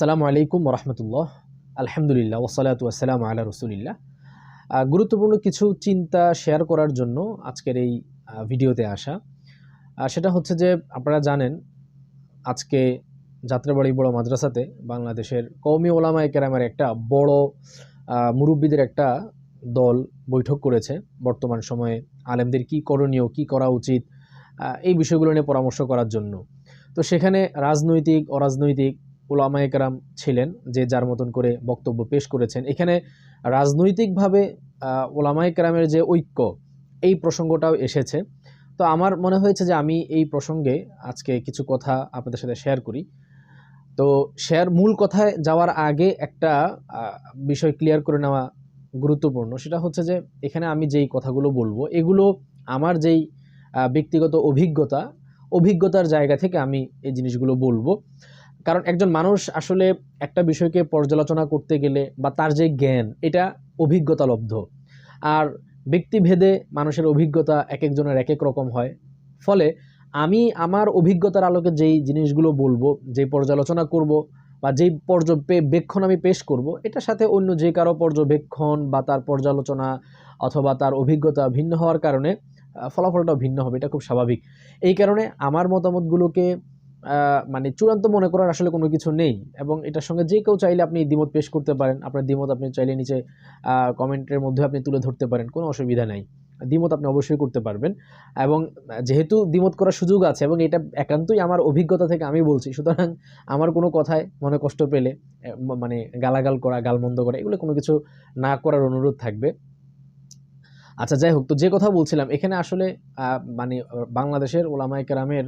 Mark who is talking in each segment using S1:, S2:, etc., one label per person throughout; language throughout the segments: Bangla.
S1: আসসালামু আলাইকুম রহমতুল্লাহ আলহামদুলিল্লাহ ওসালাতু আসসালাম আল্লাহ রসুলিল্লাহ। গুরুত্বপূর্ণ কিছু চিন্তা শেয়ার করার জন্য আজকের এই ভিডিওতে আসা। সেটা হচ্ছে যে, আপনারা জানেন, আজকে যাত্রাবাড়ি বড় মাদ্রাসাতে বাংলাদেশের কওমি ওলামা কেরামের একটা বড় মুরব্বীদের একটা দল বৈঠক করেছে। বর্তমান সময়ে আলেমদের কি করণীয়, কি করা উচিত এই বিষয়গুলো নিয়ে পরামর্শ করার জন্য। তো সেখানে রাজনৈতিক, অরাজনৈতিক ওলামা একরাম ছিলেন, যে যার মতন করে বক্তব্য পেশ করেছেন। এখানে রাজনৈতিকভাবে ওলামা একরামের যে ঐক্য, এই প্রসঙ্গটাও এসেছে। তো আমার মনে হয়েছে যে আমি এই প্রসঙ্গে আজকে কিছু কথা আপনাদের সাথে শেয়ার করি। তো শেয়ার মূল কথায় যাওয়ার আগে একটা বিষয় ক্লিয়ার করে নেওয়া গুরুত্বপূর্ণ। সেটা হচ্ছে যে এখানে আমি যেই কথাগুলো বলব, এগুলো আমার যেই ব্যক্তিগত অভিজ্ঞতা, অভিজ্ঞতার জায়গা থেকে আমি এই জিনিসগুলো বলব। কারণ একজন মানুষ আসলে একটা বিষয়কে পর্যালোচনা করতে গেলে বা তার যে জ্ঞান এটা অভিজ্ঞতা লব্ধ। আর ব্যক্তিভেদে মানুষের অভিজ্ঞতা এক একজনের এক এক রকম হয়। ফলে আমি আমার অভিজ্ঞতার আলোকে যেই জিনিসগুলো বলব যে পর্যালোচনা করব বা যেই পর্যবেক্ষণ আমি পেশ করব এটার সাথে অন্য যে কারও পর্যবেক্ষণ বা তার পর্যালোচনা অথবা তার অভিজ্ঞতা ভিন্ন হওয়ার কারণে আহ, ফলাফলটাও ভিন্ন হবে এটা খুব স্বাভাবিক। এই কারণে আমার মতামতগুলোকে মানে চূড়ান্ত মনে করার আসলে কোনো কিছু নেই। এবং এটার সঙ্গে যে কেউ চাইলে আপনি দ্বিমত পেশ করতে পারেন। আপনার দ্বিমত আপনি চাইলে নিচে কমেন্টের মধ্যে আপনি তুলে ধরতে পারেন। কোনো অসুবিধা নাই। দ্বিমত আপনি অবশ্যই করতে পারবেন। এবং যেহেতু দ্বিমত করার সুযোগ আছে এবং এটা একান্তই আমার অভিজ্ঞতা থেকে আমি বলছি, সুতরাং আমার কোনো কথায় মনে কষ্ট পেলে মানে গালাগাল করা, গালমন্দ করা, এগুলো কোনো কিছু না করার অনুরোধ থাকবে। আচ্ছা যাই হোক, তো যে কথা বলছিলাম, এখানে আসলে মানে বাংলাদেশের ওলামায় কেরামের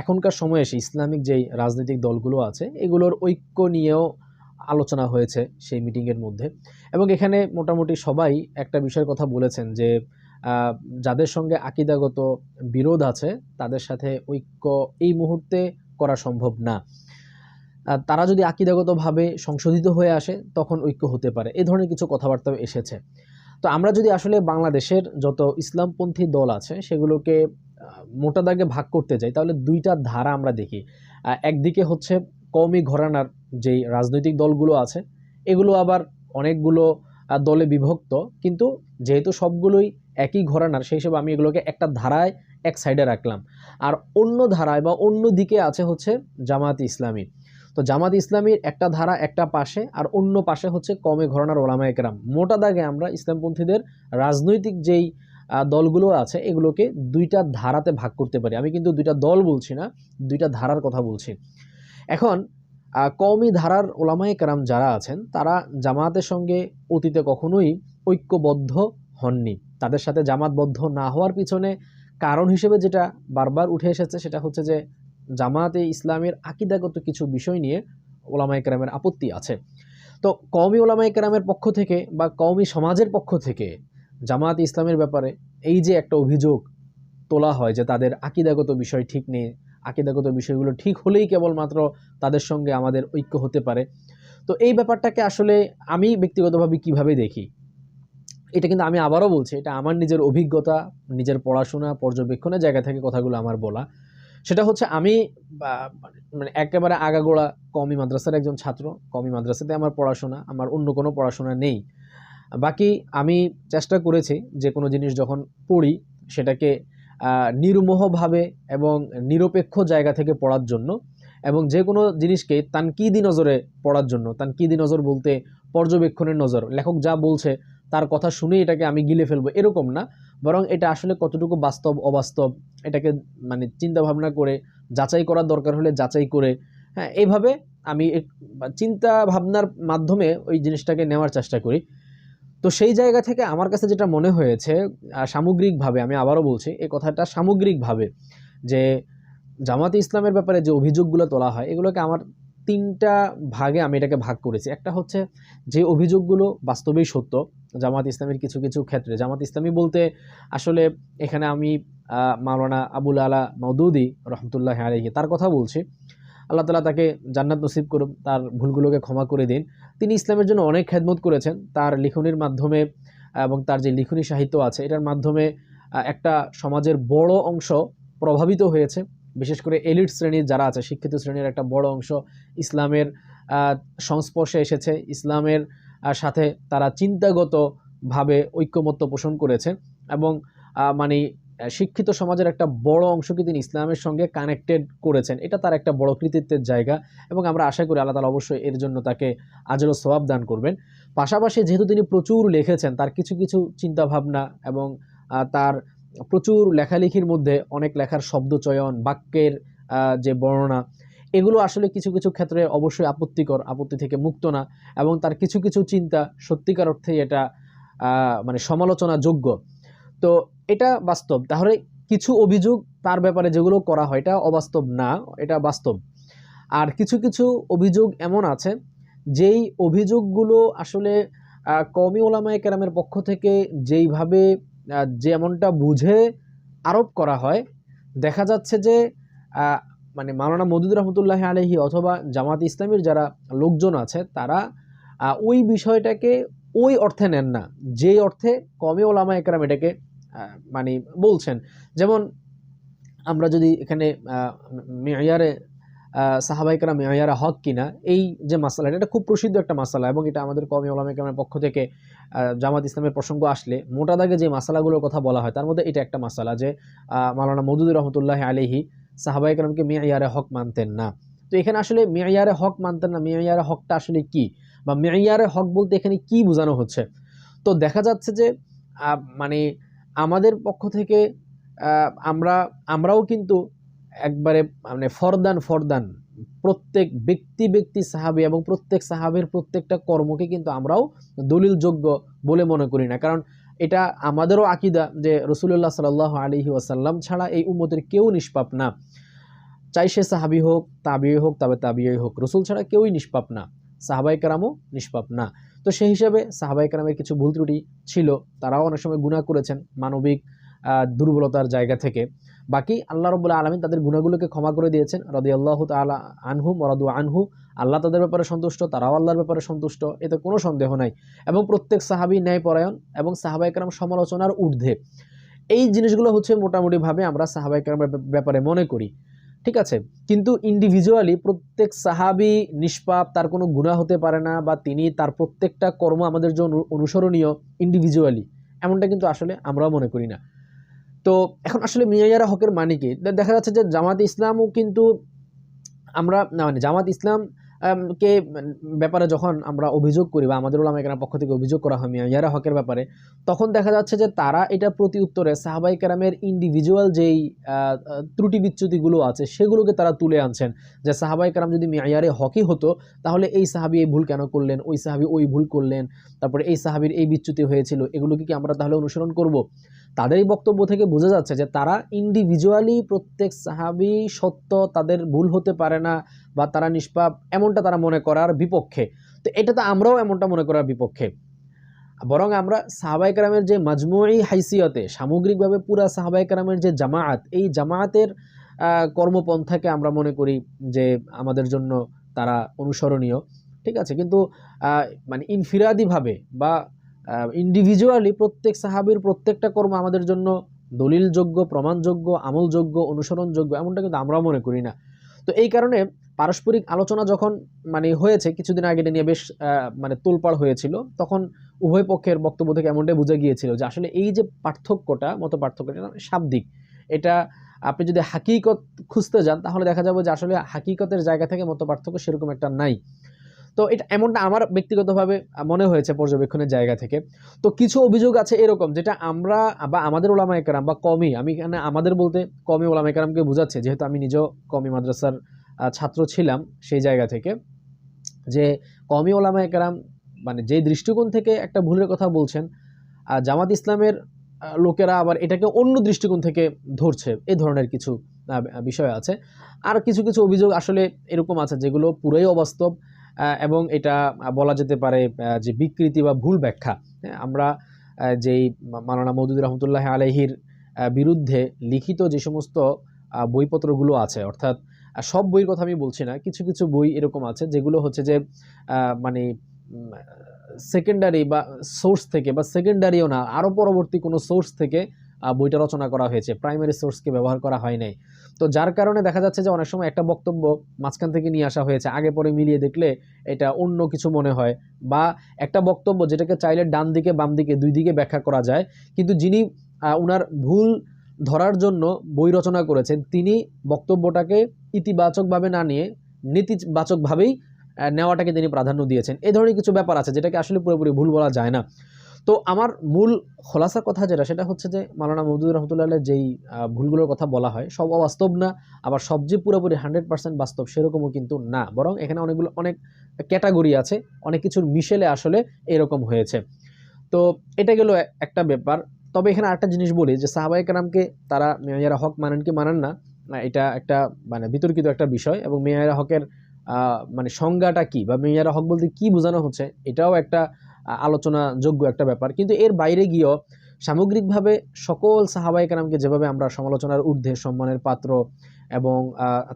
S1: এখনকার সময়ে এসে ইসলামিক যেই রাজনৈতিক দলগুলো আছে, এগুলোর ঐক্য নিয়েও আলোচনা হয়েছে সেই মিটিংয়ের মধ্যে। এবং এখানে মোটামুটি সবাই একটা বিষয়ের কথা বলেছেন যে যাদের সঙ্গে আকিদাগত বিরোধ আছে, তাদের সাথে ঐক্য এই মুহূর্তে করা সম্ভব না। তারা যদি আকিদাগতভাবে সংশোধিত হয়ে আসে, তখন ঐক্য হতে পারে। এই ধরনের কিছু কথাবার্তাও এসেছে। তো আমরা যদি আসলে বাংলাদেশের যত ইসলামপন্থী দল আছে, সেগুলোকে মোটা দাগে ভাগ করতে যাই, তাহলে দুইটা ধারা আমরা দেখি। একদিকে হচ্ছে কওমি ঘরানার যেই রাজনৈতিক দলগুলো আছে, এগুলো আবার অনেকগুলো দলে বিভক্ত, কিন্তু যেহেতু সবগুলোই একই ঘরানার, সেই হিসেবে আমি এগুলোকে একটা ধারায় এক সাইডে রাখলাম। আর অন্য ধারায় বা অন্য দিকে আছে হচ্ছে জামাত ইসলামী। তো জামাত ইসলামীর একটা ধারা একটা পাশে, আর অন্য পাশে হচ্ছে কমে ঘরানার ওলামা একরাম মোটা দাগে আমরা ইসলামপন্থীদের রাজনৈতিক যেই দলগুলো আছে, এগুলোকে দুইটা ধারাতে ভাগ করতে পারি। আমি কিন্তু দুইটা দল বলছি না, দুইটা ধারার কথা বলছি। এখন কওমি ধারার ওলামায়ে কেরাম যারা আছেন, তারা জামাতের সঙ্গে অতীতে কখনোই ঐক্যবদ্ধ হননি। তাদের সাথে জামাতবদ্ধ না হওয়ার পিছনে কারণ হিসেবে যেটা বারবার উঠে এসেছে, সেটা হচ্ছে যে জামাতে ইসলামের আকিদাগত কিছু বিষয় নিয়ে ওলামায়ে কেরামের আপত্তি আছে। তো কওমি ওলামায়ে কেরামের পক্ষ থেকে বা কওমি সমাজের পক্ষ থেকে জামাত ইসলামের ব্যাপারে এই যে একটা অভিযোগ তোলা হয় যে তাদের আকিদাগত বিষয় ঠিক নেই, আকিদাগত বিষয়গুলো ঠিক হলেই কেবলমাত্র তাদের সঙ্গে আমাদের ঐক্য হতে পারে। তো এই ব্যাপারটাকে আসলে আমি ব্যক্তিগতভাবে কীভাবে দেখি? এটা কিন্তু আমি আবারও বলছি, এটা আমার নিজের অভিজ্ঞতা, নিজের পড়াশোনা, পর্যবেক্ষণের জায়গা থেকে কথাগুলো আমার বলা। সেটা হচ্ছে আমি মানে একেবারে আগাগোড়া কমি মাদ্রাসার একজন ছাত্র কমি মাদ্রাসাতে আমার পড়াশোনা, আমার অন্য কোনো পড়াশোনা নেই। বাকি আমি চেষ্টা করেছি যে কোনো জিনিস যখন পড়ি, সেটাকে নির্মোহভাবে এবং নিরপেক্ষ জায়গা থেকে পড়ার জন্য এবং যে কোনো জিনিসকে তানকিদি নজরে পড়ার জন্য। তানকিদি নজর বলতে পর্যবেক্ষণের নজর। লেখক যা বলছে তার কথা শুনে এটাকে আমি গিলে ফেলব। এরকম না। বরং এটা আসলে কতটুকু বাস্তব, অবাস্তব, এটাকে মানে চিন্তা ভাবনা করে, যাচাই করার দরকার হলে যাচাই করে হ্যাঁ এইভাবে আমি চিন্তা ভাবনার মাধ্যমে ওই জিনিসটাকে নেওয়ার চেষ্টা করি। তো সেই জায়গা থেকে আমার কাছে যেটা মনে হয়েছে সামগ্রিকভাবে আমি আবারও বলছি, এই কথাটা সামগ্রিকভাবে যে জামাতে ইসলামের ব্যাপারে যে অভিযোগগুলো তোলা হয়, এগুলোকে আমার তিনটা ভাগে আমি এটাকে ভাগ করেছি। একটা হচ্ছে যে অভিযোগগুলো বাস্তবেই সত্য জামাত ইসলামের কিছু কিছু ক্ষেত্রে। জামাত ইসলামী বলতে আসলে এখানে আমি মাওলানা আবুল আলা মৌদুদি রহমতুল্লাহ আলহি তার কথা বলছি। আল্লাহ তালা তাকে জান্নাত নসিব করুন তার ভুলগুলোকে ক্ষমা করে দিন। তিনি ইসলামের জন্য অনেক খেদমত করেছেন। তার লিখনির মাধ্যমে এবং তার যে লিখনি সাহিত্য আছে, এটার মাধ্যমে একটা সমাজের বড় অংশ প্রভাবিত হয়েছে। বিশেষ করে এলিট শ্রেণির যারা আছে, শিক্ষিত শ্রেণির একটা বড় অংশ ইসলামের সংস্পর্শে এসেছে। ইসলামের সাথে তারা চিন্তাগতভাবে ঐক্যমত্য পোষণ করেছে এবং মানে শিক্ষিত সমাজের একটা বড় অংশকে তিনি ইসলামের সঙ্গে কানেক্টেড করেছেন। এটা তার একটা বড় কৃতিত্বের জায়গা এবং আমরা আশা করি আল্লাহ তালা অবশ্যই এর জন্য তাকে আজরও সওয়াব দান করবেন। পাশাপাশি যেহেতু তিনি প্রচুর লিখেছেন, তার কিছু কিছু চিন্তাভাবনা এবং তার প্রচুর লেখালেখির মধ্যে অনেক লেখার শব্দচয়ন, বাক্যের যে বর্ণনা, এগুলো আসলে কিছু কিছু ক্ষেত্রে অবশ্যই আপত্তিকর, আপত্তি থেকে মুক্ত না এবং তার কিছু কিছু চিন্তা সত্যিকার অর্থেই এটা মানে সমালোচনাযোগ্য। তো এটা বাস্তব। তাহলে কিছু অভিযোগ তার ব্যাপারে যেগুলো করা হয়, এটা অবাস্তব না, এটা বাস্তব। আর কিছু কিছু অভিযোগ এমন আছে, যেই অভিযোগগুলো আসলে কমি ওলামায় কেরামের পক্ষ থেকে যেইভাবে যেমনটা বুঝে আরোপ করা হয়, দেখা যাচ্ছে যে মানে মাওলানা মদুদ রহমতুল্লাহ আলহি অথবা জামাত ইসলামের যারা লোকজন আছে, তারা ওই বিষয়টাকে ওই অর্থে নেন না। যেই অর্থে কমে ওলামা একরাম এটাকে মানে বলছেন। যেমন আমরা যদি এখানে মেয়ারে সাহাবাইকরা মেয়ারা হক কিনা, এই যে মাসালা, এটা খুব প্রসিদ্ধ একটা মাসালা এবং এটা আমাদের কমে ওলামা একরামের পক্ষ থেকে জামাত ইসলামের প্রসঙ্গ আসলে, মোটা দাগে যে মাসালাগুলোর কথা বলা হয়, তার মধ্যে এটা একটা মাসালা যে মালানা মদুদ রহমতুল্লাহ আলিহি সাহাবাই কালামকে মেয়ারে হক মানতেন না। তো এখানে আসলে মেয়ারে হক মানতেন না, মেয়ারে হকটা আসলে কি? বা মেয়ারে হক বলতে এখানে কি বোঝানো হচ্ছে? তো দেখা যাচ্ছে যে মানে আমাদের পক্ষ থেকে আমরা, আমরাও কিন্তু একবারে মানে ফরদান ফরদান প্রত্যেক ব্যক্তি ব্যক্তি সাহাবি এবং প্রত্যেক সাহাবের প্রত্যেকটা কর্মকে কিন্তু আমরাও দলিলযোগ্য বলে মনে করি না। কারণ এটা আমাদেরও আকিদা যে রসুল্লাহ সাল আলহি ওয়াসাল্লাম ছাড়া এই উম্মতের কেউ নিষ্পাপ না। চাই সে সাহাবি হোক তাবিয়ে হোক, তবে তাবিয়ে হোক, রসুল ছাড়া কেউই নিষ্পাপ না। সাহাবাই কারামও নিষ্পাপ না। তো সেই হিসাবে সাহাবাই কারামের কিছু ভুল ত্রুটি ছিল, তারাও অনেক সময় গুণা করেছেন মানবিক দুর্বলতার জায়গা থেকে। বাকি আল্লাহ রবুল্লা আলমিন তাদের গুণাগুলোকে ক্ষমা করে দিয়েছেন রদি আল্লাহ তালা আনহু মরাদু আনহু। আল্লাহ তাদের ব্যাপারে সন্তুষ্ট, তারাও আল্লাহর ব্যাপারে সন্তুষ্ট, এতে কোনো সন্দেহ নাই। এবং প্রত্যেক সাহাবি ন্যায়পরায়ণ এবং সাহাবাই কারাম সমালোচনার ঊর্ধ্বে। এই জিনিসগুলো হচ্ছে মোটামুটিভাবে আমরা সাহাবাই কারামের ব্যাপারে মনে করি। ঠিক আছে? কিন্তু ইন্ডিভিজুয়ালি প্রত্যেক সাহাবি নিষ্পাপ, তার কোনো গুণা হতে পারে না বা তিনি তার প্রত্যেকটা কর্ম আমাদের জন্য অনুসরণীয় ইন্ডিভিজুয়ালি এমনটা কিন্তু আসলে আমরাও মনে করি না। তো এখন আসলে মিয়াইয়ারা হকের মানে কি? দেখা যাচ্ছে যে জামাত ইসলামও কিন্তু আমরা, না মানে জামাত ইসলাম কে ব্যাপারে যখন আমরা অভিযোগ করি বা আমাদের ওলামা কেরামের পক্ষ থেকে অভিযোগ করা হয় মিয়াইয়ারা হকের ব্যাপারে, তখন দেখা যাচ্ছে যে তারা এটা প্রতি উত্তরে সাহাবাই কেরামের ইন্ডিভিজুয়াল যেই ত্রুটি বিচ্যুতিগুলো আছে সেগুলোকে তারা তুলে আনছেন। যে সাহাবাই কেরাম যদি মিয়াইয়ারে হকি হতো, তাহলে এই সাহাবি এই ভুল কেন করলেন? ওই সাহাবি ওই ভুল করলেন। তারপরে এই সাহাবির এই বিচ্যুতি হয়েছিল, এগুলোকে কি আমরা তাহলে অনুসরণ করব? তাদের এই বক্তব্য থেকে বোঝা যাচ্ছে যে তারা ইন্ডিভিজুয়ালি প্রত্যেক সাহাবি সত্য তাদের ভুল হতে পারে না বা তারা নিষ্পাপ এমনটা তারা মনে করার বিপক্ষে। তো এটা তো আমরাও এমনটা মনে করার বিপক্ষে। বরং আমরা সাহাবাই কালামের যে মাজমুই হাইসিয়তে সামগ্রিকভাবে পুরা সাহাবাই কালামের যে জামায়াত, এই জামায়াতের কর্মপন্থাকে আমরা মনে করি যে আমাদের জন্য তারা অনুসরণীয়। ঠিক আছে? কিন্তু মানে ইনফিরাদিভাবে বা ইন্ডিভিজুয়ালি প্রত্যেক সাহাবির প্রত্যেকটা কর্ম আমাদের জন্য দলিলযোগ্য, প্রমাণযোগ্য, আমলযোগ্য, অনুসরণযোগ্য, এমনটা কিন্তু আমরাও মনে করি না। তো এই কারণে পারস্পরিক আলোচনা যখন মানে হয়েছে, কিছুদিন আগে এটা নিয়ে বেশ মানে তোলপাড় হয়েছিল, তখন উভয় পক্ষের বক্তব্য থেকে এমনটাই বোঝা গিয়েছিল যে আসলে এই যে পার্থক্যটা মতো পার্থক্যটা এটা শাব্দিক। এটা আপনি যদি হাকিকত খুঁজতে যান, তাহলে দেখা যাবে যে আসলে হাকিকতের জায়গা থেকে মতো পার্থক্য সেরকম একটা নাই। তো এটা এমনটা আমার ব্যক্তিগতভাবে মনে হয়েছে পর্যবেক্ষণের জায়গা থেকে। তো কিছু অভিযোগ আছে এরকম, যেটা আমরা বা আমাদের ওলামা একরাম বা কমি আমি এখানে আমাদের বলতে কমি ওলামা একরামকে বোঝাচ্ছে, যেহেতু আমি নিজেও কমি মাদ্রাসার ছাত্র ছিলাম সেই জায়গা থেকে, যে কমি ওলামা একরাম মানে যে দৃষ্টিকোণ থেকে একটা ভুলের কথা বলছেন জামাত ইসলামের লোকেরা আবার এটাকে অন্য দৃষ্টিকোণ থেকে ধরছে এই ধরনের কিছু বিষয় আছে। আর কিছু কিছু অভিযোগ আসলে এরকম আছে, যেগুলো পুরোই অবাস্তব এবং এটা বলা যেতে পারে যে বিকৃতি বা ভুল ব্যাখ্যা। হ্যাঁ, আমরা যেই মা- মাওলানা মৌদুদ রহমতুল্লাহ আলহির বিরুদ্ধে লিখিত যে সমস্ত বইপত্রগুলো আছে অর্থাৎ সব বইয়ের কথা আমি বলছি না কিছু কিছু বই এরকম আছে যেগুলো হচ্ছে যে মানে সেকেন্ডারি বা সোর্স থেকে বা সেকেন্ডারিও না আরও পরবর্তী কোনো সোর্স থেকে বইটা রচনা করা হয়েছে। প্রাইমারি সোর্সকে ব্যবহার করা হয় নাই। তো যার কারণে দেখা যাচ্ছে যে অনেক সময় একটা বক্তব্য মাঝখান থেকে নিয়ে আসা হয়েছে। আগে পরে মিলিয়ে দেখলে এটা অন্য কিছু মনে হয় বা একটা বক্তব্য যেটাকে চাইলে ডান দিকে, বাম দিকে, দুই দিকে ব্যাখ্যা করা যায়। কিন্তু যিনি উনার ভুল ধরার জন্য বই রচনা করেছেন, তিনি বক্তব্যটাকে ইতিবাচকভাবে না নিয়ে নীতিবাচকভাবেই নেওয়াটাকে তিনি প্রাধান্য দিয়েছেন। এই ধরনের কিছু ব্যাপার আছে যেটাকে আসলে পুরোপুরি ভুল বলা যায় না। তো আমার মূল খোলাসা কথা যেটা সেটা হচ্ছে যে মালানা মৌদুদ রহমতুল্লাহ যেই ভুলগুলোর কথা বলা হয় সব অবাস্তব না আবার সব যে পুরোপুরি হান্ড্রেড পার্সেন্ট বাস্তব সেরকমও কিন্তু না বরং এখানে অনেকগুলো অনেক ক্যাটাগরি আছে অনেক কিছুর মিশেলে আসলে এরকম হয়েছে। তো এটা গেল একটা ব্যাপার। তবে এখানে আরেকটা জিনিস বলি যে সাহাবাই কালামকে তারা মেয়ারা হক মানেন কি মানেন না না, এটা একটা মানে বিতর্কিত একটা বিষয় এবং মেয়ারা হকের মানে সংজ্ঞাটা কি বা মেয়ারা হক বলতে কি বোঝানো হচ্ছে এটাও একটা আহ, আলোচনাযোগ্য একটা ব্যাপার। কিন্তু এর বাইরে গিয়েও সামগ্রিকভাবে সকল সাহাবাই কালামকে যেভাবে আমরা সমালোচনার ঊর্ধ্বে সম্মানের পাত্র এবং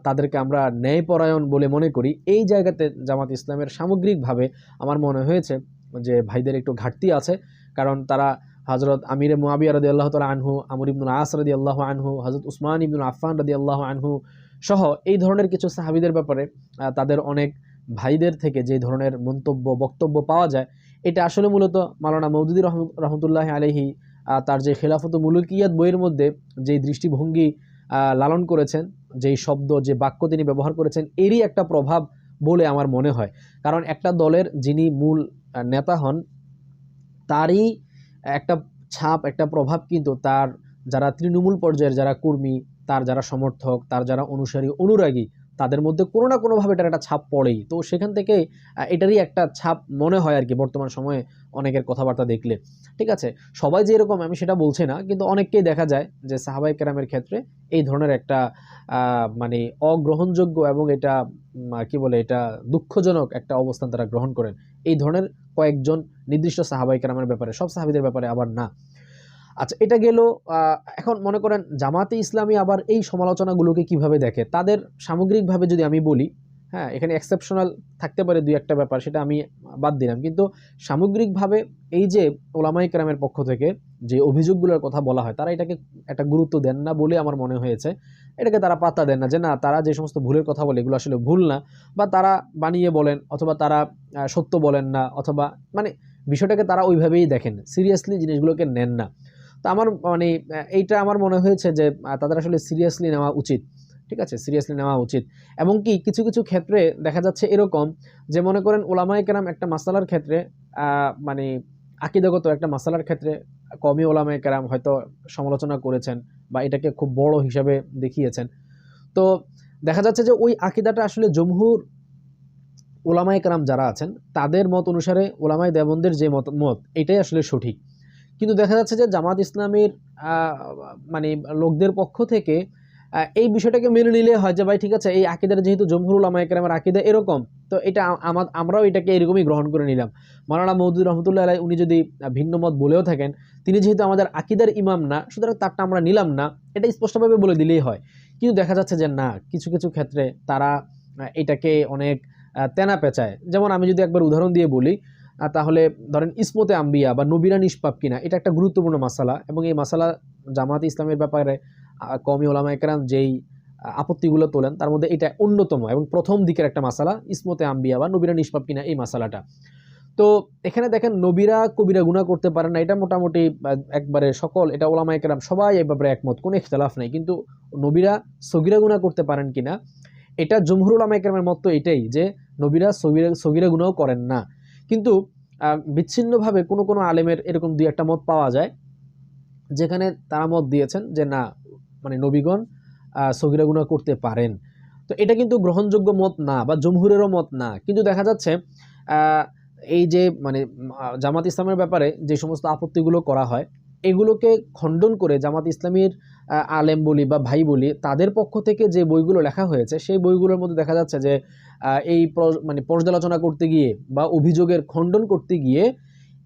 S1: তাদেরকে আমরা ন্যায়পরায়ণ বলে মনে করি এই জায়গাতে জামাত ইসলামের সামগ্রিকভাবে আমার মনে হয়েছে যে ভাইদের একটু ঘাটতি আছে। কারণ তারা হজরত আমিরে মুয়াবিয়া রদি আল্লাহ তালা আনহু আমর ইবনুল আস রদি আল্লাহ আনহু হজরত উসমান ইবনুল আফফান রদি আল্লাহ আনহু সহ এই ধরনের কিছু সাহাবিদের ব্যাপারে তাদের অনেক ভাইদের থেকে যে ধরনের মন্তব্য বক্তব্য পাওয়া যায় এটা আসলে মূলত মালানা মৌদুদি রহম- রহমতুল্লাহ আলহি তার যে খেলাফত মুলুকিয়াত বইয়ের মধ্যে যে দৃষ্টিভঙ্গি লালন করেছেন, যেই শব্দ, যে বাক্য তিনি ব্যবহার করেছেন, এরই একটা প্রভাব বলে আমার মনে হয়। কারণ একটা দলের যিনি মূল নেতা হন, তারই একটা ছাপ, একটা প্রভাব কিন্তু তার যারা তৃণমূল পর্যায়ের যারা কর্মী, তার যারা সমর্থক, তার যারা অনুসারী, অনুরাগী তাদের মধ্যে কোনো না কোনোভাবে এটার একটা ছাপ পড়েই। তো সেখান থেকে এটারই একটা ছাপ মনে হয় আর কি বর্তমান সময়ে অনেকের কথাবার্তা দেখলে। ঠিক আছে? সবাই যে এরকম, আমি সেটা বলছি না, কিন্তু অনেককেই দেখা যায় যে সাহাবাই কেরামের ক্ষেত্রে এই ধরনের একটা মানে অগ্রহণযোগ্য এবং এটা কি বলে, এটা দুঃখজনক একটা অবস্থান তারা গ্রহণ করেন। এই ধরনের কয়েকজন নির্দিষ্ট সাহাবাই কেরামের ব্যাপারে, সব সাহাবিদের ব্যাপারে আবার না। আচ্ছা এটা গেল এখন মনে করেন জামাতে ইসলামী আবার এই সমালোচনাগুলোকে কীভাবে দেখে? তাদের সামগ্রিকভাবে যদি আমি বলি হ্যাঁ এখানে এক্সেপশনাল থাকতে পারে দুই একটা ব্যাপার, সেটা আমি বাদ দিলাম। কিন্তু সামগ্রিকভাবে এই যে ওলামাই কেরামের পক্ষ থেকে যে অভিযোগগুলোর কথা বলা হয়, তারা এটাকে একটা গুরুত্ব দেন না বলে আমার মনে হয়েছে। এটাকে তারা পাত্তা দেন না যে, না, তারা যে সমস্ত ভুলের কথা বলে, এগুলো আসলে ভুল না, বা তারা বানিয়ে বলেন, অথবা তারা সত্য বলেন না, অথবা মানে বিষয়টাকে তারা ওইভাবেই দেখেন। সিরিয়াসলি জিনিসগুলোকে নেন না। তো আমার মানে এইটা আমার মনে হয়েছে যে তাদের আসলে সিরিয়াসলি নেওয়া উচিত। ঠিক আছে? সিরিয়াসলি নেওয়া উচিত। এবং কি, কিছু কিছু ক্ষেত্রে দেখা যাচ্ছে এরকম যে, মনে করেন ওলামায়ে কেরাম একটা মাসালার ক্ষেত্রে মানে আকিদাগত একটা মাসালার ক্ষেত্রে কমই ওলামায়ে কেরাম হয়তো সমালোচনা করেছেন বা এটাকে খুব বড় হিসাবে দেখিয়েছেন। তো দেখা যাচ্ছে যে, ওই আকিদাটা আসলে জমহুর ওলামায়ে কেরাম যারা আছেন, তাদের মত অনুসারে ওলামায়ে দেবন্দের যে মত মত, এটাই আসলে সঠিক। কিন্তু দেখা যাচ্ছে যে জামাত ইসলামের মানে লোকদের পক্ষ থেকে এই বিষয়টাকে মেনে নিলে হয় যে, ভাই, ঠিক আছে, এই আকিদার যেহেতু জমহুরুল আমায়কেরামের আকিদা এরকম, তো এটা আমার আমরাও এটাকে এরকমই গ্রহণ করে নিলাম। মারানা মৌদুদ রহমতুল্লাহ আলাই, উনি যদি ভিন্ন মত বলেও থাকেন, তিনি যেহেতু আমাদের আকিদার ইমাম না, সুতরাং তারটা আমরা নিলাম না, এটা স্পষ্টভাবে বলে দিলেই হয়। কিন্তু দেখা যাচ্ছে যে, না, কিছু কিছু ক্ষেত্রে তারা এটাকে অনেক তেনা পেঁচায়। যেমন আমি যদি একবার উদাহরণ দিয়ে বলি তাহলে ধরেন ইসমতে আম্বিয়া বা নবীরা নিষ্পাপ কিনা, এটা একটা গুরুত্বপূর্ণ মাসালা এবং এই মাসালা জামাত ইসলামের ব্যাপারে কমি ওলামা একরাম যেই আপত্তিগুলো তোলেন, তার মধ্যে এটা অন্যতম এবং প্রথম দিকের একটা মাসালা, ইসমতে আম্বিয়া বা নবীরা নিষ্পাপ কিনা এই মাসালাটা। তো এখানে দেখেন নবীরা কবিরা গুণা করতে পারেন না, এটা মোটামুটি একবারে সকল, এটা ওলামা একরাম সবাই ব্যাপারে একমত, কোনো ইখতলাফ নেই, কিন্তু নবীরা সগিরা গুণা করতে পারেন কিনা, এটা জমহুর ওলামা একরামের মত এটাই যে, নবীরা সগিরা সগিরা গুণাও করেন না। কিন্তু বিচ্ছিন্নভাবে কোনো কোনো আলেমের এরকম দুই একটা মত পাওয়া যায়, যেখানে তারা মত দিয়েছেন যে না মানে নবীগণ সগিরা গুণা করতে পারেন। তো এটা কিন্তু গ্রহণযোগ্য মত না বা জমহুরেরও মত না। কিন্তু দেখা যাচ্ছে এই যে মানে জামাত ইসলামের ব্যাপারে যে সমস্ত আপত্তিগুলো করা হয়, এগুলোকে খণ্ডন করে জামাত ইসলামীর আলেম বলি বা ভাই বলি, তাদের পক্ষ থেকে যে বইগুলো লেখা হয়েছে, সেই বইগুলোর মধ্যে দেখা যাচ্ছে যে এই মানে পর্যালোচনা করতে গিয়ে বা অভিযোগের খণ্ডন করতে গিয়ে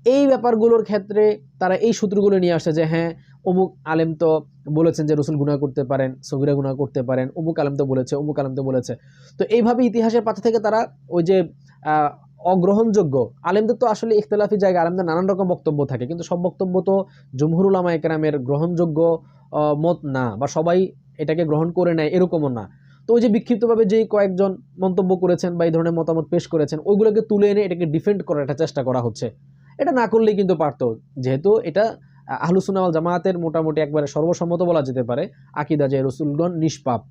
S1: এই ব্যাপারগুলোর ক্ষেত্রে তারা এই সূত্রগুলো নিয়ে আসছে যে হ্যাঁ অমুক আলেম তো বলেছেন যে রসুল গুনাহ করতে পারেন, সগিরা গুনাহ করতে পারেন, অমুক আলেম তো বলেছে, অমুক আলেম তো বলেছে। তো এইভাবে ইতিহাসের পাতা থেকে তারা ওই যে অগ্রহণযোগ্য। আলেমদের তো আসলে ইখতলাফি জায়গায় আলেমদের নানান রকম বক্তব্য থাকে, কিন্তু সব বক্তব্য তো জমহুরুল আমা একরামের গ্রহণযোগ্য মত না, বা সবাই এটাকে গ্রহণ করে নেয় এরকমও না। তো ওই যে বিক্ষিপ্তভাবে যেই কয়েকজন মন্তব্য করেছেন বা এই ধরনের মতামত পেশ করেছেন, ওইগুলোকে তুলে এনে এটাকে ডিফেন্ড করার একটা চেষ্টা করা হচ্ছে। এটা না করলেই কিন্তু পারতো। যেহেতু এটা আহলুসুনাওয়াল জামায়াতের মোটামুটি একবারে সর্বসম্মত বলা যেতে পারে, আকিদা যে রসুলগণ নিষ্পাপ।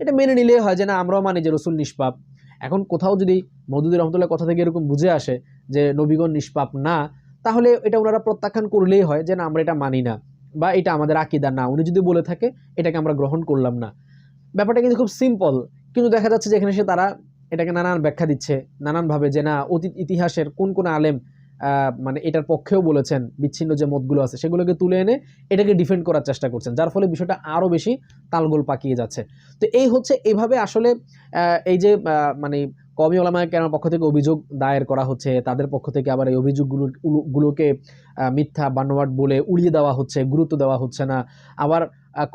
S1: এটা মেনে নিলেই হয় যে না, আমরাও মানি যে রসুল নিষ্পাপ। এখন কোথাও যদি মধুদি রহমতুল্লাহ কথা থেকে এরকম বুঝে আসে যে নবীগণ নিষ্পাপ না, তাহলে এটা ওনারা প্রত্যাখ্যান করলেই হয় যে না, আমরা এটা মানি না বা এটা আমাদের আকিদা না। উনি যদি বলে থাকে, এটাকে আমরা গ্রহণ করলাম না। ব্যাপারটা কিন্তু খুব সিম্পল। কিন্তু দেখা যাচ্ছে যে এখানে সে তারা এটাকে নানান ব্যাখ্যা দিচ্ছে, নানানভাবে যে না, অতীত ইতিহাসের কোন কোন আলেম মানে এটার পক্ষেও বলেছেন বিচ্ছিন্ন যে মতগুলো আছে, সেগুলোকে তুলে এনে এটাকে ডিফেন্ড করার চেষ্টা করছেন, যার ফলে বিষয়টা আরও বেশি তালগোল পাকিয়ে যাচ্ছে। তো এই হচ্ছে এইভাবে আসলে এই যে মানে কমি ওলামায় কেনার পক্ষ থেকে অভিযোগ দায়ের করা হচ্ছে, তাদের পক্ষ থেকে আবার এই অভিযোগগুলো, গুলোকে মিথ্যা বানোয়াট বলে উড়িয়ে দেওয়া হচ্ছে, গুরুত্ব দেওয়া হচ্ছে না। আবার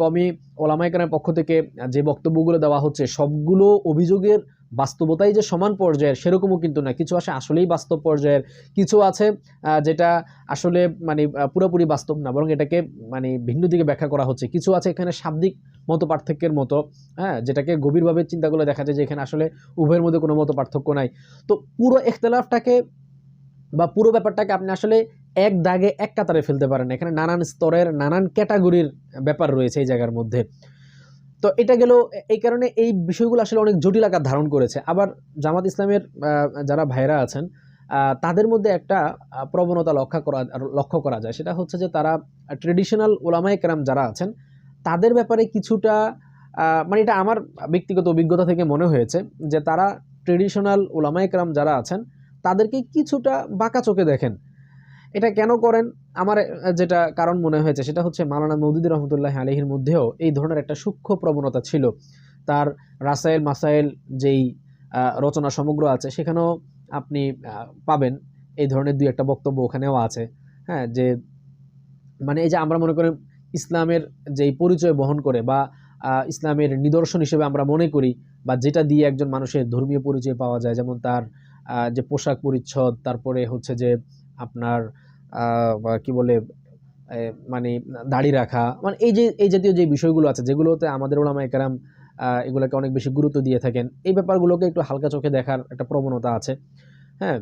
S1: কমি ওলামায় কেন পক্ষ থেকে যে বক্তব্যগুলো দেওয়া হচ্ছে, সবগুলো অভিযোগের বাস্তবতাই যে সমান পর্যায়ের, সেরকমও কিন্তু না কিছু আছে আসলেই বাস্তব পর্যায়ের, কিছু আছে যেটা আসলে মানে পুরোপুরি বাস্তব না, বরং এটাকে মানে ভিন্ন দিকে ব্যাখ্যা করা হচ্ছে। কিছু আছে এখানে শাব্দিক মত পার্থক্যের মতো হ্যাঁ যেটাকে গভীরভাবে চিন্তা করলে দেখা যায় যে এখানে আসলে উভয়ের মধ্যে কোনো মত পার্থক্য নাই। তো পুরো এখতলাফটাকে বা পুরো ব্যাপারটাকে আপনি আসলে এক দাগে এক কাতারে ফেলতে পারেন। এখানে নানান স্তরের, নানান ক্যাটাগরির ব্যাপার রয়েছে এই জায়গার মধ্যে। তো এটা গেল এই কারণে এই বিষয়গুলো আসলে অনেক জটিল আকার ধারণ করেছে। আবার জামাত ইসলামের যারা ভাইরা আছেন তাদের মধ্যে একটা প্রবণতা লক্ষ্য করা লক্ষ্য করা যায়। সেটা হচ্ছে যে তারা ট্রেডিশনাল ওলামায় কেরাম যারা আছেন, তাদের ব্যাপারে কিছুটা মানে এটা আমার ব্যক্তিগত অভিজ্ঞতা থেকে মনে হয়েছে যে তারা ট্রেডিশনাল ওলামায় কেরাম যারা আছেন, তাদেরকে কিছুটা বাঁকা চোখে দেখেন। এটা কেন করেন? আমার যেটা কারণ মনে হয়েছে সেটা হচ্ছে মালানা মৌদুদি রহমতুল্লাহ আলহির মধ্যেও এই ধরনের একটা সূক্ষ্ম প্রবণতা ছিল। তার রাসায়েল মাসাইল যেই রচনা সমগ্র আছে সেখানেও আপনি পাবেন এই ধরনের দুই একটা বক্তব্য ওখানেও আছে। হ্যাঁ যে মানে এই যে আমরা মনে করি ইসলামের যেই পরিচয় বহন করে বা ইসলামের নিদর্শন হিসেবে আমরা মনে করি বা যেটা দিয়ে একজন মানুষের ধর্মীয় পরিচয় পাওয়া যায়, যেমন তার যে পোশাক পরিচ্ছদ, তারপরে হচ্ছে যে আপনার কি বলে মানে দাড়ি রাখা মানে এই যে, এই জাতীয় যে বিষয়গুলো আছে, যেগুলোতে আমাদের ওলামা একরাম এগুলোকে অনেক বেশি গুরুত্ব দিয়ে থাকেন, এই ব্যাপারগুলোকে একটু হালকা চোখে দেখার একটা প্রবণতা আছে। হ্যাঁ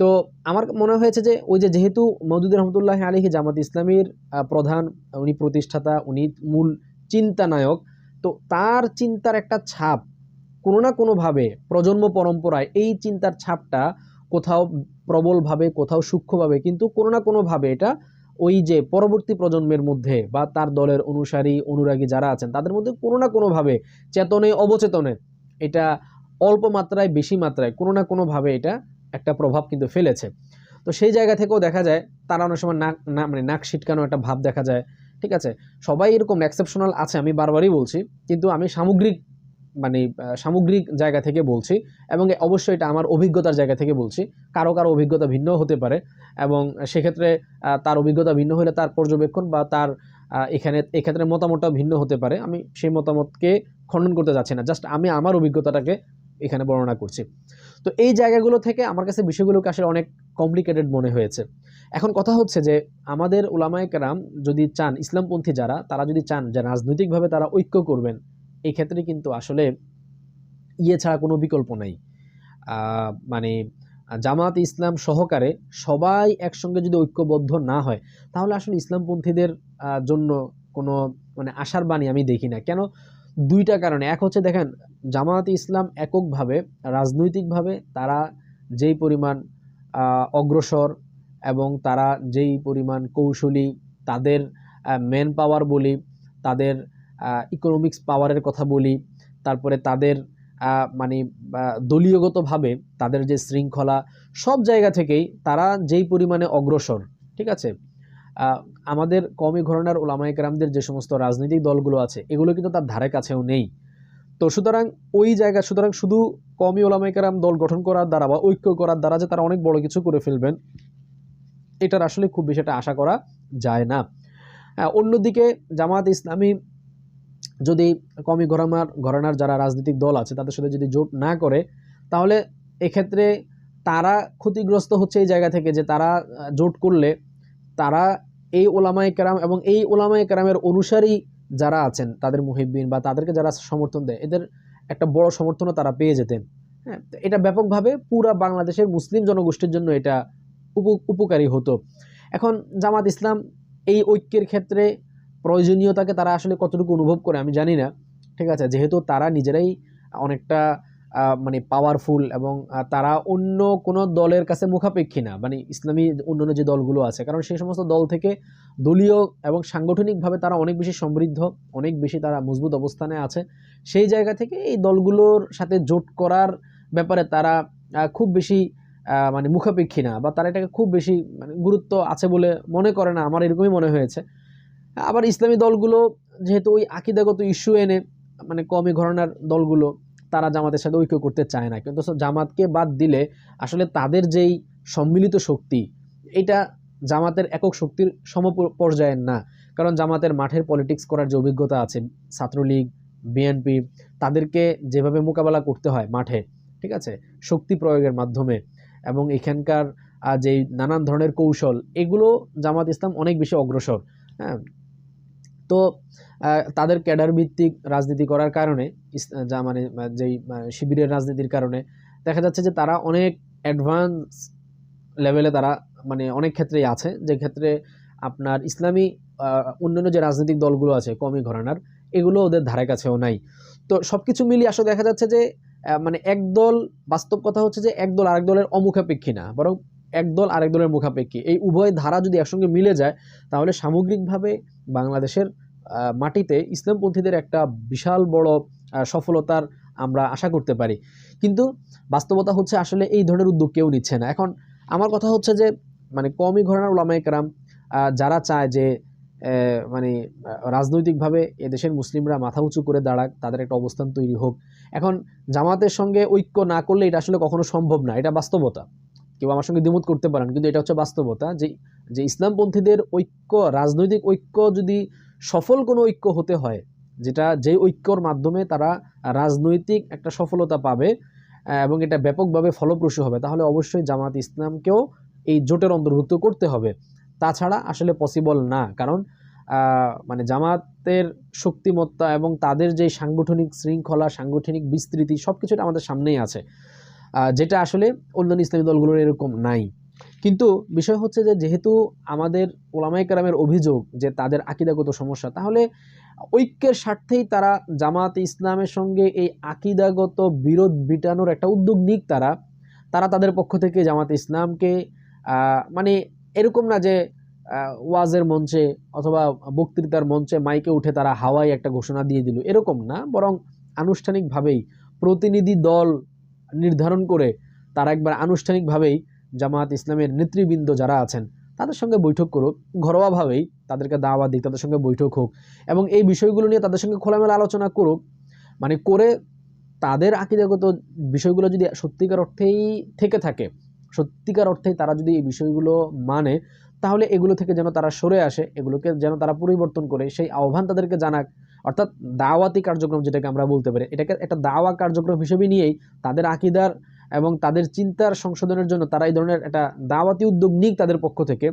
S1: তো আমার মনে হয়েছে যে, ওই যে যেহেতু মৌদুদ রহমতুল্লাহ আলী জামাত ইসলামীর প্রধান, উনি প্রতিষ্ঠাতা, উনি মূল চিন্তানায়ক, তো তার চিন্তার একটা ছাপ কোনো না কোনোভাবে প্রজন্ম পরম্পরায় এই চিন্তার ছাপটা কোথাও প্রবলভাবে, কোথাও সূক্ষ্মভাবে, কিন্তু কোনো না কোনোভাবে এটা ওই যে পরবর্তী প্রজন্মের মধ্যে বা তার দলের অনুসারী, অনুরাগী যারা আছেন, তাদের মধ্যে কোনো না কোনোভাবে চেতনে, অবচেতনে এটা অল্প মাত্রায়, বেশি মাত্রায়, কোনো না কোনোভাবে এটা একটা প্রভাব কিন্তু ফেলেছে। তো সেই জায়গা থেকেও দেখা যায়, তারা অনেক সময় নাক, না মানে নাক ছিটকানো একটা ভাব দেখা যায়, ঠিক আছে? সবাই এরকম এক্সেপশনাল আছে, আমি বারবারই বলছি, কিন্তু আমি সামগ্রিক মানে সামগ্রিক জায়গা থেকে বলছি এবং অবশ্যই এটা আমার অভিজ্ঞতার জায়গা থেকে বলছি। কারও কারও অভিজ্ঞতা ভিন্ন হতে পারে এবং সেক্ষেত্রে তার অভিজ্ঞতা ভিন্ন হলে তার পর্যবেক্ষণ বা তার এখানে, এক্ষেত্রে মতামতটাও ভিন্ন হতে পারে। আমি সেই মতামতকে খণ্ডন করতে যাচ্ছি না। জাস্ট আমি আমার অভিজ্ঞতাটাকে এখানে বর্ণনা করছি। তো এই জায়গাগুলো থেকে আমার কাছে বিষয়গুলোকে আসলে অনেক কমপ্লিকেটেড মনে হয়েছে। এখন কথা হচ্ছে যে, আমাদের ওলামায় কেরাম যদি চান, ইসলামপন্থী যারা, তারা যদি চান যে রাজনৈতিকভাবে তারা ঐক্য করবেন এই ক্ষেত্রে কিন্তু আসলে ইয়ে ছাড়া কোনো বিকল্প নাই। মানে জামাত ইসলাম সহকারে সবাই একসঙ্গে যদি ঐক্যবদ্ধ না হয়, তাহলে আসলে ইসলামপন্থীদের জন্য কোনো মানে আশার বাণী আমি দেখি না। কেন? দুইটা কারণে। এক হচ্ছে দেখেন, জামাত ইসলাম এককভাবে, রাজনৈতিকভাবে তারা যেই পরিমাণ অগ্রসর এবং তারা যেই পরিমাণ কৌশলী তাদের ম্যান পাওয়ার বলি, তাদের ইকোনমিক্স পাওয়ারের কথা বলি, তারপরে তাদের মানে দলীয়গতভাবে তাদের যে শৃঙ্খলা, সব জায়গা থেকেই তারা যেই পরিমাণে অগ্রসর, ঠিক আছে? আমাদের কমি ঘরনার ওলামায় কেরামদের যে সমস্ত রাজনৈতিক দলগুলো আছে, এগুলো কিন্তু তার ধারে কাছেও নেই। তো সুতরাং ওই জায়গা, সুতরাং শুধু কমি ওলামায় কেরাম দল গঠন করার দ্বারা বা ঐক্য করার দ্বারা যে তারা অনেক বড় কিছু করে ফেলবেন, এটার আসলে খুব বেশি একটা আশা করা যায় না। অন্যদিকে জামাত ইসলামী যদি কমি ঘরানার ঘরানার যারা রাজনৈতিক দল আছে, তাদের সাথে যদি জোট না করে, তাহলে এক্ষেত্রে তারা ক্ষতিগ্রস্ত হচ্ছে এই জায়গা থেকে যে তারা জোট করলে তারা এই ওলামায়ে কেরাম এবং এই ওলামায় কেরামের অনুসারী যারা আছেন, তাদের মুহিব্বিন বা তাদেরকে যারা সমর্থন দেয়, এদের একটা বড় সমর্থনও তারা পেয়ে যেতেন। হ্যাঁ এটা ব্যাপকভাবে পুরা বাংলাদেশের মুসলিম জনগোষ্ঠীর জন্য এটা উপ- উপকারী হতো। এখন জামাত ইসলাম এই ঐক্যের ক্ষেত্রে প্রয়োজনীয়তাকে তারা আসলে কতটুকু অনুভব করে আমি জানি না, ঠিক আছে? যেহেতু তারা নিজেরাই অনেকটা মানে পাওয়ারফুল এবং তারা অন্য কোনো দলের কাছে মুখাপেক্ষী না মানে ইসলামী অন্যান্য যে দলগুলো আছে, কারণ সেই সমস্ত দল থেকে দলীয় এবং সাংগঠনিকভাবে তারা অনেক বেশি সমৃদ্ধ, অনেক বেশি তারা মজবুত অবস্থানে আছে। সেই জায়গা থেকে এই দলগুলোর সাথে জোট করার ব্যাপারে তারা খুব বেশি মানে মুখাপেক্ষী না বা তারা এটাকে খুব বেশি মানে গুরুত্ব আছে বলে মনে করে না, আমার এরকমই মনে হয়েছে। আবার ইসলামী দলগুলো যেহেতু ওই আকিদাগত ইস্যু এনে মানে কমই ঘরানার দলগুলো, তারা জামাতের সাথে ঐক্য করতে চায় না। কিন্তু জামাতকে বাদ দিলে আসলে তাদের যেই সম্মিলিত শক্তি, এটা জামাতের একক শক্তির সম পর্যায়ের না। কারণ জামাতের মাঠের পলিটিক্স করার যে অভিজ্ঞতা আছে, ছাত্রলীগ বিএনপি তাদেরকে যেভাবে মোকাবেলা করতে হয় মাঠে, ঠিক আছে? শক্তি প্রয়োগের মাধ্যমে এবং এখানকার যেই নানান ধরনের কৌশল, এগুলো জামাত ইসলাম অনেক বেশি অগ্রসর হ্যাঁ? তো তাদের ক্যাডার ভিত্তিক রাজনীতি করার কারণে যা মানে যেই শিবিরের রাজনীতির কারণে, দেখা যাচ্ছে যে তারা অনেক অ্যাডভান্স লেভেলে তারা মানে অনেক ক্ষেত্রেই আছে। যে ক্ষেত্রে আপনার ইসলামী অন্যান্য যে রাজনৈতিক দলগুলো আছে কমই ঘরানার, এগুলো ওদের ধারে কাছেও নাই। তো সব কিছু মিলিয়ে আসলে দেখা যাচ্ছে যে মানে একদল বাস্তব কথা হচ্ছে যে একদল আরেক দলের অমুখাপেক্ষী না, বরং এক দল আরেক দলের মুখাপেক্ষী। এই উভয় ধারা যদি একসঙ্গে মিলে যায় তাহলে সামগ্রিকভাবে বাংলাদেশের মাটিতে ইসলামপন্থীদের একটা বিশাল বড় সফলতার আমরা আশা করতে পারি। কিন্তু বাস্তবতা হচ্ছে আসলে এই ধরনের উদ্যোগ কেউ নিচ্ছে না। এখন আমার কথা হচ্ছে যে মানে কমই ঘরানার ওলামায়ে কেরাম আহ, যারা চায় যে মানে রাজনৈতিকভাবে এদেশের মুসলিমরা মাথা উঁচু করে দাঁড়াক তাদের একটা অবস্থান তৈরি হোক। এখন জামাতের সঙ্গে ঐক্য না করলে এটা আসলে কখনো সম্ভব না। এটা বাস্তবতা। কেউ আমার সঙ্গে দ্বিমত করতে পারেন, কিন্তু এটা হচ্ছে বাস্তবতা যে যে ইসলামপন্থীদের ঐক্য, রাজনৈতিক ঐক্য যদি সফল কোনো ঐক্য হতে হয়, যেটা যে ঐক্যর মাধ্যমে তারা রাজনৈতিক একটা সফলতা পাবে এবং এটা ব্যাপকভাবে ফলপ্রসূ হবে, তাহলে অবশ্যই জামাত ইসলামকেও এই জোটের অন্তর্ভুক্ত করতে হবে। তাছাড়া আসলে পসিবল না, কারণ মানে জামাতের শক্তিমত্তা এবং তাদের যে সাংগঠনিক শৃঙ্খলা, সাংগঠনিক বিস্তৃতি সব কিছুটা আমাদের সামনেই আছে। যেটা আসলে অন্যান্য ইসলামী দলগুলোর এরকম নাই। কিন্তু বিষয় হচ্ছে যে, যেহেতু আমাদের ওলামাই কারামের অভিযোগ যে তাদের আকিদাগত সমস্যা, তাহলে ঐক্যের স্বার্থেই তারা জামাত ইসলামের সঙ্গে এই আকিদাগত বিরোধ বিটানোর একটা উদ্যোগ নিক তারা। তারা তাদের পক্ষ থেকে জামাত ইসলামকে মানে এরকম না যে ওয়াজের মঞ্চে অথবা বক্তৃতার মঞ্চে মাইকে উঠে তারা হাওয়ায় একটা ঘোষণা দিয়ে দিল। এরকম না, বরং আনুষ্ঠানিকভাবেই প্রতিনিধি দল নির্ধারণ করে তারা একবার আনুষ্ঠানিকভাবেই জামাত ইসলামের নেতৃবৃন্দ যারা আছেন, তাদের সঙ্গে বৈঠক করুক, ঘরোয়াভাবেই তাদেরকে দাওয়া দিক, তাদের সঙ্গে বৈঠক হোক এবং এই বিষয়গুলো নিয়ে তাদের সঙ্গে খোলামেলা আলোচনা করুক। মানে করে তাদের আকিদাগত বিষয়গুলো যদি সত্যিকার অর্থেই থেকে থাকে, সত্যিকার অর্থেই তারা যদি এই বিষয়গুলো মানে তাহলে এগুলো থেকে যেন তারা সরে আসে, এগুলোকে যেন তারা পরিবর্তন করে, সেই আহ্বান তাদেরকে জানাক অর্থাৎ দাওয়াতি কার্যক্রম যেটাকে আমরা বলতে পারি, এটাকে একটা দাওয়া কার্যক্রম হিসেবে নিয়েই তাদের আকিদার এবং তাদের চিন্তার সংশোধনের জন্য তারা এই ধরনের একটা দাওয়াতি উদ্যোগ নিক তাদের পক্ষ থেকে।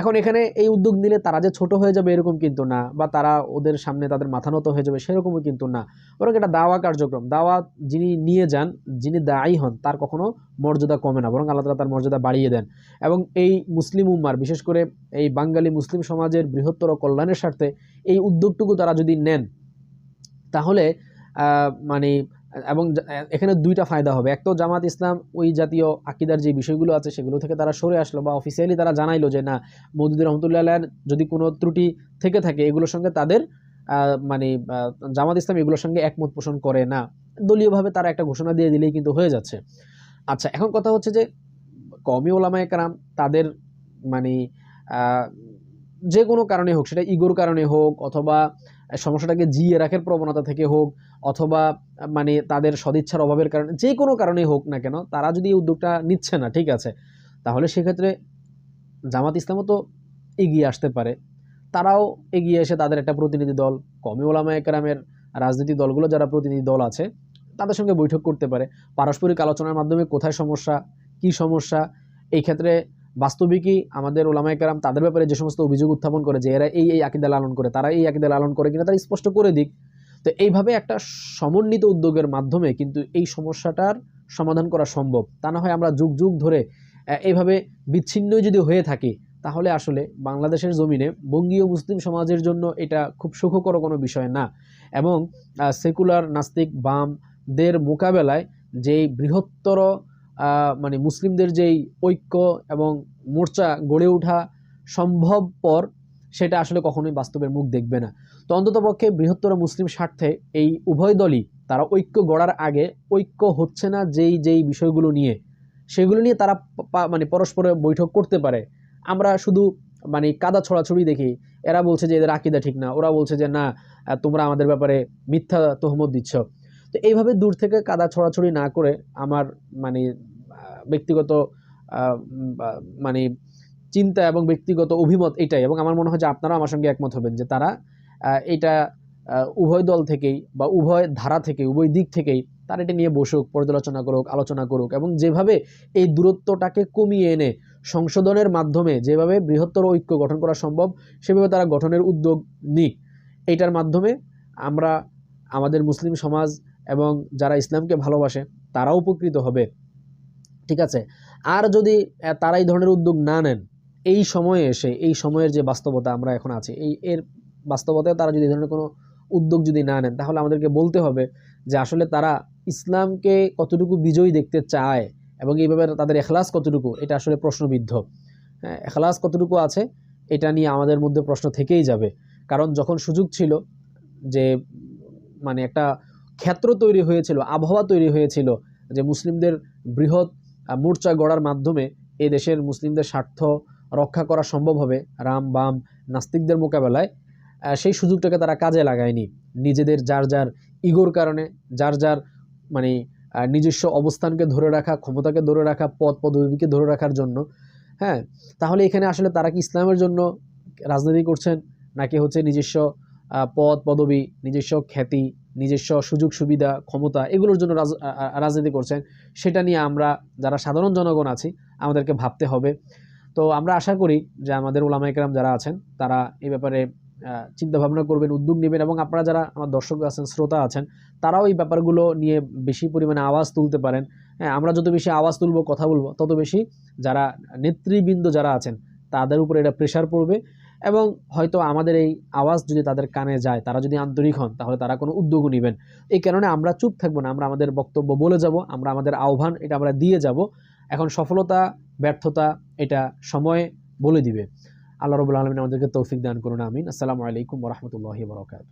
S1: এখন এখানে এই উদ্যোগ নিলে তারা যে ছোট হয়ে যাবে এরকম কিন্তু না, বা তারা ওদের সামনে তাদের মাথা নত হয়ে যাবে সেরকমও কিন্তু না। বরং এটা দাওয়া কার্যক্রম। দাওয়া যিনি নিয়ে যান, যিনি দায়ী হন, তার কখনো মর্যাদা কমে না, বরং আল্লাহ তার মর্যাদা বাড়িয়ে দেন। এবং এই মুসলিম উম্মার, বিশেষ করে এই বাঙালি মুসলিম সমাজের বৃহত্তর কল্যাণের স্বার্থে এই উদ্যোগটুকু তারা যদি নেন, তাহলে মানে এবং এখানে দুইটা ফায়দা হবে। এক তো জামাত ইসলাম ওই জাতীয় আকিদার যে বিষয়গুলো আছে সেগুলো থেকে তারা সরে আসলো বা অফিসিয়ালি তারা জানাইলো যে, না, মৌদুদি রহমতুল্লাহ যদি কোনো ত্রুটি থেকে থাকে, এগুলোর সঙ্গে তাদের মানে জামাত ইসলাম এগুলোর সঙ্গে একমত পোষণ করে না। দলীয়ভাবে তারা একটা ঘোষণা দিয়ে দিলেই কিন্তু হয়ে যাচ্ছে। আচ্ছা এখন কথা হচ্ছে যে কমি ওলামায় কারাম তাদের মানে যে কোনো কারণে হোক, সেটা ইগোর কারণে হোক অথবা সমস্যাটাকে জিয়ে রাখার প্রবণতা থেকে হোক অথবা মানে তাদের সদিচ্ছার অভাবের কারণে, যে কোনো কারণে হোক না কেন, তারা যদি এই উদ্যোগটা নিচ্ছে না, ঠিক আছে, তাহলে সেক্ষেত্রে জামাত ইসলামও তো এগিয়ে আসতে পারে। তারাও এগিয়ে এসে তাদের একটা প্রতিনিধি দল কমি ওলামা একরামের রাজনীতি দলগুলো যারা প্রতিনিধি দল আছে, তাদের সঙ্গে বৈঠক করতে পারে। পারস্পরিক আলোচনার মাধ্যমে কোথায় সমস্যা, কি সমস্যা এই ক্ষেত্রে বাস্তবিকই আমাদের ওলামায় কারাম তাদের ব্যাপারে যে সমস্ত অভিযোগ উত্থাপন করে যে এরা এই এই আকিদা লালন করে, তারা এই আকিদা লালন করে কিনা তারা স্পষ্ট করে দিক। তো এইভাবে একটা সমন্বিত উদ্যোগের মাধ্যমে কিন্তু এই সমস্যাটার সমাধান করা সম্ভব। তা না হয় আমরা যুগ যুগ ধরে এইভাবে বিচ্ছিন্ন যদি হয়ে থাকি, তাহলে আসলে বাংলাদেশের জমিনে বঙ্গীয় মুসলিম সমাজের জন্য এটা খুব সুখকর কোনো বিষয় না। এবং সেকুলার, নাস্তিক, বামদের মোকাবেলায় যেই বৃহত্তর মানে মুসলিমদের যেই ঐক্য এবং মোর্চা গড়ে ওঠা সম্ভবপর সেটা আসলে কখনোই বাস্তবের মুখ দেখবে না। তো অন্ততপক্ষে বৃহত্তর মুসলিম স্বার্থে এই উভয় দলই তারা ঐক্য গড়ার আগে ঐক্য হচ্ছে না যেই যেই বিষয়গুলো নিয়ে। সেগুলো নিয়ে তারা মানে পরস্পরে বৈঠক করতে পারে। আমরা শুধু মানে কাদা ছড়াছড়ি দেখি। এরা বলছে যে এদের আকিদা ঠিক না। ওরা বলছে যে না তোমরা আমাদের ব্যাপারে মিথ্যা তহমত দিচ্ছ। তো এইভাবে দূর থেকে কাদা ছড়াছড়ি না করে আমার মানে ব্যক্তিগত মানে চিন্তা এবং ব্যক্তিগত অভিমত এটাই এবং আমার মনে হয় যে আপনারা আমার সঙ্গে একমত হবেন যে তারা এটা উভয় দল থেকেই বা উভয় ধারা থেকে উভয় দিক থেকেই তারা এটা নিয়ে বসুক, পর্যালোচনা করুক, আলোচনা করুক এবং যেভাবে এই দূরত্বটাকে কমিয়ে এনে সংশোধনের মাধ্যমে যেভাবে বৃহত্তর ঐক্য গঠন করা সম্ভব, সেভাবে তারা গঠনের উদ্যোগ নিক। এইটার মাধ্যমে আমরা আমাদের মুসলিম সমাজ এবং যারা ইসলামকে ভালোবাসে, তারাও উপকৃত হবে। ঠিক আছে? আর যদি তারা এই ধরনের উদ্যোগ না নেন, এই সময়ে এসে, এই সময়ের যে বাস্তবতা আমরা এখন আছি, এই, এর বাস্তবতায় তারা যদি এই ধরনের কোনো উদ্যোগ যদি না নেন, তাহলে আমাদেরকে বলতে হবে যে আসলে তারা ইসলামকে কতটুকু বিজয়ী দেখতে চায় এবং এইভাবে তাদের এখলাস কতটুকু, এটা আসলে প্রশ্নবিদ্ধ। হ্যাঁ এখলাস কতটুকু আছে, এটা নিয়ে আমাদের মধ্যে প্রশ্ন থেকেই যাবে। কারণ যখন সুযোগ ছিল যে মানে একটা ক্ষেত্র তৈরি হয়েছিল, আবহাওয়া তৈরি হয়েছিল যে মুসলিমদের বৃহৎ মোর্চা গড়ার মাধ্যমে এই দেশের মুসলিমদের স্বার্থ রক্ষা করা সম্ভব হবে রাম, বাম, নাস্তিকদের মোকাবেলায়। সেই সুযোগটাকে তারা কাজে লাগায়নি। নিজেদের যার যার ইগোর কারণে, যার যার মানে নিজস্ব অবস্থানকে ধরে রাখা, ক্ষমতাকে ধরে রাখা, পদ পদবীকে ধরে রাখার জন্য। হ্যাঁ তাহলে এখানে আসলে তারা কি ইসলামের জন্য রাজনীতি করছেন? নাকি হচ্ছে নিজস্ব পদ, পদবি, নিজস্ব খ্যাতি, নিজস্ব সুযোগ, সুবিধা, ক্ষমতা, এগুলোর জন্য রাজনীতি করছেন। সেটা নিয়ে আমরা যারা সাধারণ জনগণ আছি, আমাদেরকে ভাবতে হবে। তো আমরা আশা করি যে আমাদের ওলামাইকরাম যারা আছেন, তারা এই ব্যাপারে চিন্তা ভাবনা করবেন, উদ্যোগ নেবেন এবং আপনারা যারা আমার দর্শক আছেন, শ্রোতা আছেন, তারাও এই ব্যাপারগুলো নিয়ে বেশি পরিমাণে আওয়াজ তুলতে পারেন। হ্যাঁ আমরা যত বেশি আওয়াজ তুলবো, কথা বলব, তত বেশি যারা নেতৃবৃন্দ যারা আছেন, তাদের উপরে এটা প্রেশার পড়বে। এবং হয়তো আমাদের এই আওয়াজ যদি তাদের কানে যায়, তারা যদি আন্তরিক হন, তাহলে তারা কোনো উদ্যোগও নেবেন। এই কারণে আমরা চুপ থাকব না, আমরা আমাদের বক্তব্য বলে যাব, আমরা আমাদের আহ্বান, এটা আমরা দিয়ে যাব। এখন সফলতা, ব্যর্থতা, এটা সময়ে বলে দিবে। আল্লাহ রবুল্লা আলমিন আমাদেরকে তৌফিক দান করুন, আমিন। আসসালামু আলাইকুম রহমতুল্লাহি বরকাত